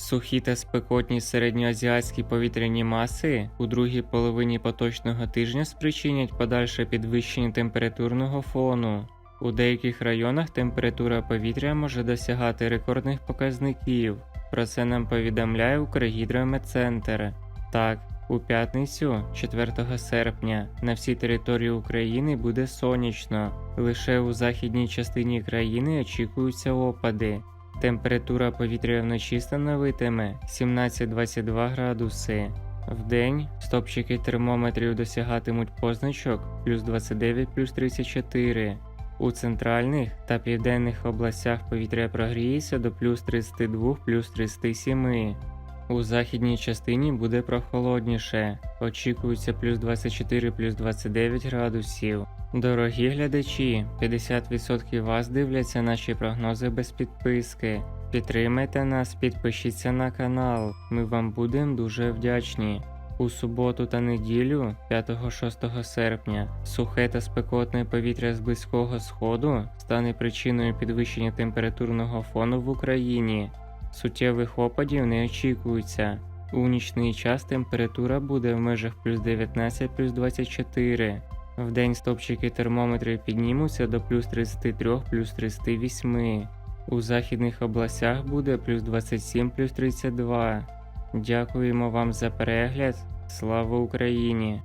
Сухі та спекотні середньоазіатські повітряні маси у другій половині поточного тижня спричинять подальше підвищення температурного фону. У деяких районах температура повітря може досягати рекордних показників. Про це нам повідомляє Укргідрометцентр. Так, у п'ятницю, 4 серпня, на всій території України буде сонячно. Лише у західній частині країни очікуються опади. Температура повітря вночі становитиме 17-22 градуси. Вдень стопчики термометрів досягатимуть позначок плюс 29 плюс 34. У центральних та південних областях повітря прогріється до плюс 32 плюс 37. У західній частині буде прохолодніше. Очікується плюс 24 плюс 29 градусів. Дорогі глядачі, 50% вас дивляться наші прогнози без підписки. Підтримайте нас, підпишіться на канал. Ми вам будемо дуже вдячні. У суботу та неділю, 5-6 серпня, сухе та спекотне повітря з близького сходу стане причиною підвищення температурного фону в Україні. Суттєвих опадів не очікується. У нічний час температура буде в межах плюс 19 плюс 24. Вдень стопчики термометрів піднімуться до плюс 33 плюс 38. У західних областях буде плюс 27 плюс 32. Дякуємо вам за перегляд. Слава Україні!